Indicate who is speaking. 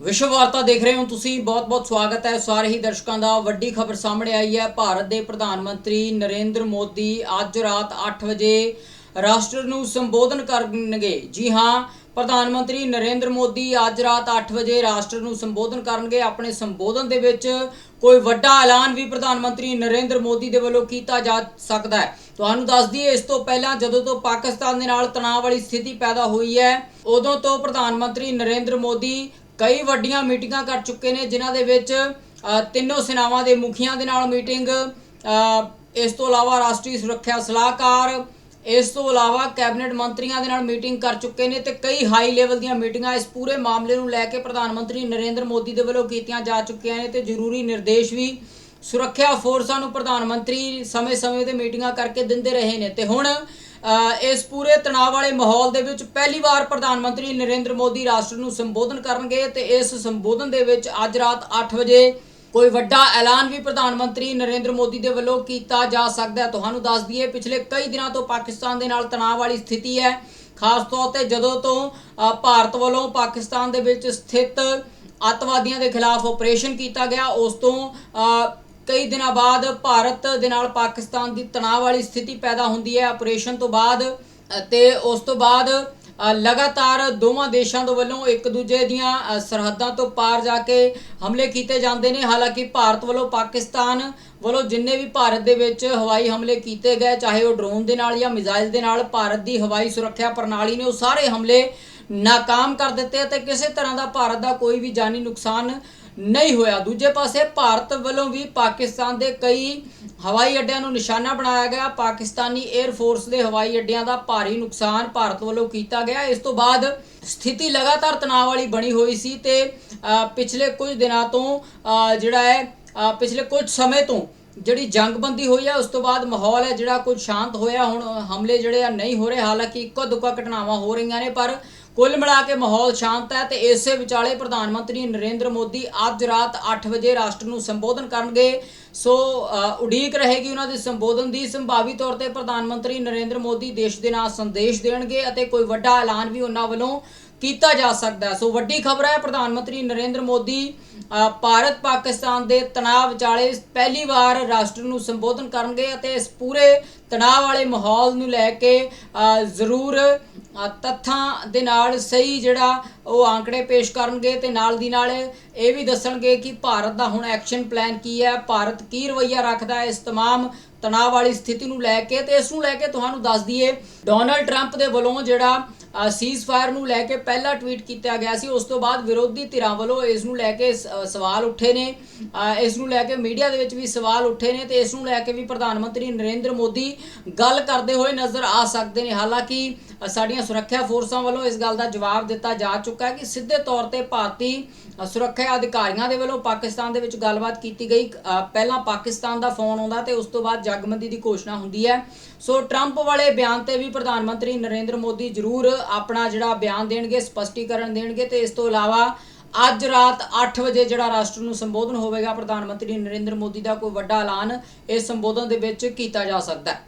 Speaker 1: ਵਿਸ਼ਵ ਵਾਰਤਾ ਦੇਖ ਰਹੇ ਹੋ ਤੁਸੀਂ। ਬਹੁਤ-ਬਹੁਤ ਸਵਾਗਤ ਹੈ। ਸਾਰੇ ਹੀ ਦਰਸ਼ਕਾਂ ਦਾ ਵੱਡੀ ਖਬਰ ਸਾਹਮਣੇ ਆਈ ਹੈ। ਭਾਰਤ ਦੇ ਪ੍ਰਧਾਨ ਮੰਤਰੀ ਨਰਿੰਦਰ ਮੋਦੀ ਅੱਜ ਰਾਤ 8 ਵਜੇ ਰਾਸ਼ਟਰ ਨੂੰ ਸੰਬੋਧਨ ਕਰਨਗੇ। ਜੀ ਹਾਂ, ਪ੍ਰਧਾਨ ਮੰਤਰੀ ਨਰਿੰਦਰ ਮੋਦੀ ਅੱਜ ਰਾਤ 8 ਵਜੇ ਰਾਸ਼ਟਰ ਨੂੰ ਸੰਬੋਧਨ ਕਰਨਗੇ। ਆਪਣੇ ਸੰਬੋਧਨ ਦੇ ਵਿੱਚ ਕੋਈ ਵੱਡਾ ਐਲਾਨ ਵੀ ਪ੍ਰਧਾਨ ਮੰਤਰੀ ਨਰਿੰਦਰ ਮੋਦੀ ਦੇ ਵੱਲੋਂ ਕੀਤਾ ਜਾ ਸਕਦਾ ਹੈ। ਤੁਹਾਨੂੰ ਦੱਸ ਦਈਏ, ਇਸ ਤੋਂ ਪਹਿਲਾਂ ਜਦੋਂ ਤੋਂ ਪਾਕਿਸਤਾਨ ਦੇ ਨਾਲ ਤਣਾਅ ਵਾਲੀ ਸਥਿਤੀ ਪੈਦਾ ਹੋਈ ਹੈ, ਉਦੋਂ ਤੋਂ ਪ੍ਰਧਾਨ ਮੰਤਰੀ ਨਰਿੰਦਰ ਮੋਦੀ ਕਈ ਵੱਡੀਆਂ ਮੀਟਿੰਗਾਂ ਕਰ ਚੁੱਕੇ ਨੇ, ਜਿਨ੍ਹਾਂ ਦੇ ਵਿੱਚ ਤਿੰਨੋਂ ਸੈਨਾਵਾਂ ਦੇ ਮੁਖੀਆਂ ਦੇ ਨਾਲ ਮੀਟਿੰਗ ਇਸ ਤੋਂ ਇਲਾਵਾ ਰਾਸ਼ਟਰੀ ਸੁਰੱਖਿਆ ਸਲਾਹਕਾਰ, ਇਸ ਤੋਂ ਇਲਾਵਾ ਕੈਬਨਿਟ ਮੰਤਰੀਆਂ ਦੇ ਨਾਲ ਮੀਟਿੰਗ ਕਰ ਚੁੱਕੇ ਨੇ ਤੇ ਕਈ ਹਾਈ ਲੈਵਲ ਦੀਆਂ ਮੀਟਿੰਗਾਂ ਇਸ ਪੂਰੇ ਮਾਮਲੇ ਨੂੰ ਲੈ ਕੇ ਪ੍ਰਧਾਨ ਮੰਤਰੀ ਨਰਿੰਦਰ ਮੋਦੀ ਦੇ ਵੱਲੋਂ ਕੀਤੀਆਂ ਜਾ ਚੁੱਕੀਆਂ ਨੇ ਤੇ ਜ਼ਰੂਰੀ ਨਿਰਦੇਸ਼ ਵੀ ਸੁਰੱਖਿਆ ਫੋਰਸਾਂ ਨੂੰ ਪ੍ਰਧਾਨ ਮੰਤਰੀ ਸਮੇਂ-ਸਮੇਂ ਤੇ ਮੀਟਿੰਗਾਂ ਕਰਕੇ ਦਿੰਦੇ ਰਹੇ ਨੇ। ਤੇ ਹੁਣ ਇਸ ਪੂਰੇ ਤਣਾਅ ਵਾਲੇ ਮਾਹੌਲ ਦੇ ਵਿੱਚ ਪਹਿਲੀ ਵਾਰ ਪ੍ਰਧਾਨ ਮੰਤਰੀ ਨਰਿੰਦਰ ਮੋਦੀ ਰਾਸ਼ਟਰ ਨੂੰ ਸੰਬੋਧਨ ਕਰਨਗੇ ਤੇ ਇਸ ਸੰਬੋਧਨ ਦੇ ਵਿੱਚ ਅੱਜ ਰਾਤ 8 ਵਜੇ ਕੋਈ ਵੱਡਾ ਐਲਾਨ ਵੀ ਪ੍ਰਧਾਨ ਮੰਤਰੀ ਨਰਿੰਦਰ ਮੋਦੀ ਦੇ ਵੱਲੋਂ ਕੀਤਾ ਜਾ ਸਕਦਾ ਹੈ। ਤੁਹਾਨੂੰ ਦੱਸ ਦਈਏ, ਪਿਛਲੇ ਕਈ ਦਿਨਾਂ ਤੋਂ ਪਾਕਿਸਤਾਨ ਦੇ ਨਾਲ ਤਣਾਅ ਵਾਲੀ ਸਥਿਤੀ ਹੈ। ਖਾਸ ਤੌਰ ਤੇ ਜਦੋਂ ਤੋਂ ਭਾਰਤ ਵੱਲੋਂ ਪਾਕਿਸਤਾਨ ਦੇ ਵਿੱਚ ਸਥਿਤ ਅੱਤਵਾਦੀਆਂ ਦੇ ਖਿਲਾਫ ਆਪਰੇਸ਼ਨ ਕੀਤਾ ਗਿਆ, ਉਸ ਤੋਂ ਕਈ ਦਿਨਾਂ ਬਾਅਦ ਭਾਰਤ ਦੇ ਨਾਲ ਪਾਕਿਸਤਾਨ ਦੀ ਤਣਾਅ ਵਾਲੀ ਸਥਿਤੀ ਪੈਦਾ ਹੁੰਦੀ ਹੈ ਆਪਰੇਸ਼ਨ ਤੋਂ ਬਾਅਦ ਅ, ਤੇ ਉਸ ਤੋਂ ਬਾਅਦ ਲਗਾਤਾਰ ਦੋਵਾਂ ਦੇਸ਼ਾਂ ਦੇ ਵੱਲੋਂ ਇੱਕ ਦੂਜੇ ਦੀਆਂ ਸਰਹੱਦਾਂ ਤੋਂ ਪਾਰ ਜਾ ਕੇ ਹਮਲੇ ਕੀਤੇ ਜਾਂਦੇ ਨੇ। ਹਾਲਾਂਕਿ ਭਾਰਤ ਵੱਲੋਂ ਪਾਕਿਸਤਾਨ ਵੱਲੋਂ ਜਿੰਨੇ ਵੀ ਭਾਰਤ ਦੇ ਵਿੱਚ ਹਵਾਈ ਹਮਲੇ ਕੀਤੇ ਗਏ ਚਾਹੇ ਉਹ ਡਰੋਨ ਦੇ ਨਾਲ ਜਾਂ ਮਿਜ਼ਾਈਲ ਦੇ ਨਾਲ ਭਾਰਤ ਦੀ ਹਵਾਈ ਸੁਰੱਖਿਆ ਪ੍ਰਣਾਲੀ ਨੇ ਉਹ ਸਾਰੇ ਹਮਲੇ ਨਾਕਾਮ ਕਰ ਦਿੱਤੇ ਅਤੇ ਕਿਸੇ ਤਰ੍ਹਾਂ ਦਾ ਭਾਰਤ ਦਾ ਕੋਈ ਵੀ ਜਾਨੀ ਨੁਕਸਾਨ ਨਹੀਂ ਹੋਇਆ। ਦੂਜੇ ਪਾਸੇ ਭਾਰਤ ਵੱਲੋਂ ਵੀ ਪਾਕਿਸਤਾਨ ਦੇ ਕਈ ਹਵਾਈ ਅੱਡਿਆਂ ਨੂੰ ਨਿਸ਼ਾਨਾ ਬਣਾਇਆ ਗਿਆ। ਪਾਕਿਸਤਾਨੀ 에ਅਰ ਫੋਰਸ ਦੇ ਹਵਾਈ ਅੱਡਿਆਂ ਦਾ ਭਾਰੀ ਨੁਕਸਾਨ ਭਾਰਤ ਵੱਲੋਂ ਕੀਤਾ ਗਿਆ। ਇਸ ਤੋਂ ਬਾਅਦ ਸਥਿਤੀ ਲਗਾਤਾਰ ਤਣਾਅ ਵਾਲੀ ਬਣੀ ਹੋਈ ਸੀ ਤੇ ਪਿਛਲੇ ਕੁਝ ਦਿਨਾਂ ਤੋਂ ਜਿਹੜਾ ਹੈ ਪਿਛਲੇ ਕੁਝ ਸਮੇਂ ਤੋਂ ਜਿਹੜੀ ਜੰਗਬੰਦੀ ਹੋਈ ਹੈ ਉਸ ਤੋਂ ਬਾਅਦ ਮਾਹੌਲ ਹੈ ਜਿਹੜਾ ਕੁਝ ਸ਼ਾਂਤ ਹੋਇਆ। ਹੁਣ ਹਮਲੇ ਜਿਹੜੇ ਆ ਨਹੀਂ ਹੋ ਰਹੇ। ਹਾਲਾਂਕਿ ਇੱਕੋ ਦੁੱਕਾ ਘਟਨਾਵਾਂ ਹੋ ਰਹੀਆਂ ਨੇ, ਪਰ ਕੁੱਲ ਮਿਲਾ ਕੇ ਮਾਹੌਲ ਸ਼ਾਂਤ ਹੈ ਤੇ ਇਸੇ ਵਿਚਾਲੇ ਪ੍ਰਧਾਨ ਮੰਤਰੀ ਨਰਿੰਦਰ ਮੋਦੀ ਅੱਜ ਰਾਤ 8 ਵਜੇ ਰਾਸ਼ਟਰ ਨੂੰ ਸੰਬੋਧਨ ਕਰਨਗੇ। ਸੋ ਉਡੀਕ ਰਹੇਗੀ ਉਹਨਾਂ ਦੇ ਸੰਬੋਧਨ ਦੀ। ਸੰਭਾਵੀ ਤੌਰ ਤੇ ਪ੍ਰਧਾਨ ਮੰਤਰੀ ਨਰਿੰਦਰ ਮੋਦੀ ਦੇਸ਼ ਦੇ ਨਾਲ ਸੰਦੇਸ਼ ਦੇਣਗੇ ਅਤੇ ਕੋਈ ਵੱਡਾ ਐਲਾਨ ਵੀ ਉਹਨਾਂ ਵੱਲੋਂ ਕੀਤਾ ਜਾ ਸਕਦਾ ਸੋ, ਵੱਡੀ ਖਬਰ ਹੈ, ਪ੍ਰਧਾਨ ਮੰਤਰੀ ਨਰਿੰਦਰ ਮੋਦੀ ਭਾਰਤ ਪਾਕਿਸਤਾਨ ਦੇ ਤਣਾਅ ਵਿਚਾਲੇ ਪਹਿਲੀ ਵਾਰ ਰਾਸ਼ਟਰ ਨੂੰ ਸੰਬੋਧਨ ਕਰਨਗੇ ਅਤੇ ਇਸ ਪੂਰੇ ਤਣਾਅ ਵਾਲੇ ਮਾਹੌਲ ਨੂੰ ਲੈ ਕੇ ਜ਼ਰੂਰ ਤੱਥਾਂ ਦੇ ਨਾਲ ਸਹੀ ਜਿਹੜਾ ਉਹ ਆંકੜੇ ਪੇਸ਼ ਕਰਨਗੇ ਤੇ ਨਾਲ ਦੀ ਨਾਲ ਇਹ ਵੀ ਦੱਸਣਗੇ ਕਿ ਭਾਰਤ ਦਾ ਹੁਣ ਐਕਸ਼ਨ ਪਲਾਨ ਕੀ ਹੈ, ਭਾਰਤ ਕੀ ਰਵਈਆ ਰੱਖਦਾ ਹੈ ਇਸ ਤਮਾਮ ਤਣਾਅ ਵਾਲੀ ਸਥਿਤੀ ਨੂੰ ਲੈ ਕੇ ਤੇ ਇਸ ਨੂੰ ਲੈ ਕੇ ਤੁਹਾਨੂੰ ਦੱਸ ਦਈਏ, ਡੋਨਲਡ ਟਰੰਪ ਦੇ ਵੱਲੋਂ ਜਿਹੜਾ ਸੀਜ਼ ਫਾਇਰ ਨੂੰ ਲੈ ਕੇ ਪਹਿਲਾ ਟਵੀਟ ਕੀਤਾ ਗਿਆ ਸੀ, ਉਸ ਤੋਂ ਬਾਅਦ ਵਿਰੋਧੀ ਧਿਰਾਂ ਵੱਲੋਂ ਇਸ ਨੂੰ ਲੈ ਕੇ ਸਵਾਲ ਉੱਠੇ ਨੇ ਇਸ ਨੂੰ ਲੈ ਕੇ ਮੀਡੀਆ ਦੇ ਵਿੱਚ ਵੀ ਸਵਾਲ ਉੱਠੇ ਨੇ ਤੇ ਇਸ ਨੂੰ ਲੈ ਕੇ ਵੀ ਪ੍ਰਧਾਨ ਮੰਤਰੀ ਨਰਿੰਦਰ ਮੋਦੀ ਗੱਲ ਕਰਦੇ ਹੋਏ ਨਜ਼ਰ ਆ ਸਕਦੇ ਨੇ। ਹਾਲਾਂਕਿ ਸਾਡੀਆਂ ਸੁਰੱਖਿਆ ਫੋਰਸਾਂ ਵੱਲੋਂ ਇਸ ਗੱਲ ਦਾ ਜਵਾਬ ਦਿੱਤਾ ਜਾ ਚੁੱਕਾ ਹੈ ਕਿ ਸਿੱਧੇ ਤੌਰ ਤੇ ਭਾਰਤੀ ਸੁਰੱਖਿਆ ਅਧਿਕਾਰੀਆਂ ਦੇ ਵੱਲੋਂ ਪਾਕਿਸਤਾਨ ਦੇ ਵਿੱਚ ਗੱਲਬਾਤ ਕੀਤੀ ਗਈ। ਪਹਿਲਾਂ ਪਾਕਿਸਤਾਨ ਦਾ ਫੋਨ ਆਉਂਦਾ ਤੇ ਉਸ ਤੋਂ ਬਾਅਦ ਜਗਮੰਦੀ ਦੀ ਘੋਸ਼ਣਾ ਹੁੰਦੀ ਹੈ। ਸੋ ਟਰੰਪ ਵਾਲੇ ਬਿਆਨ ਤੇ ਵੀ ਪ੍ਰਧਾਨ ਮੰਤਰੀ ਨਰਿੰਦਰ ਮੋਦੀ ਜ਼ਰੂਰ ਆਪਣਾ ਜਿਹੜਾ ਬਿਆਨ ਦੇਣਗੇ, ਸਪਸ਼ਟੀਕਰਨ ਦੇਣਗੇ ਤੇ ਇਸ ਤੋਂ ਇਲਾਵਾ ਅੱਜ ਰਾਤ 8 ਵਜੇ ਜਿਹੜਾ ਰਾਸ਼ਟਰ ਨੂੰ ਸੰਬੋਧਨ ਹੋਵੇਗਾ, ਪ੍ਰਧਾਨ ਮੰਤਰੀ ਨਰਿੰਦਰ ਮੋਦੀ ਦਾ ਕੋਈ ਵੱਡਾ ਐਲਾਨ ਇਸ ਸੰਬੋਧਨ ਦੇ ਵਿੱਚ ਕੀਤਾ ਜਾ ਸਕਦਾ ਹੈ।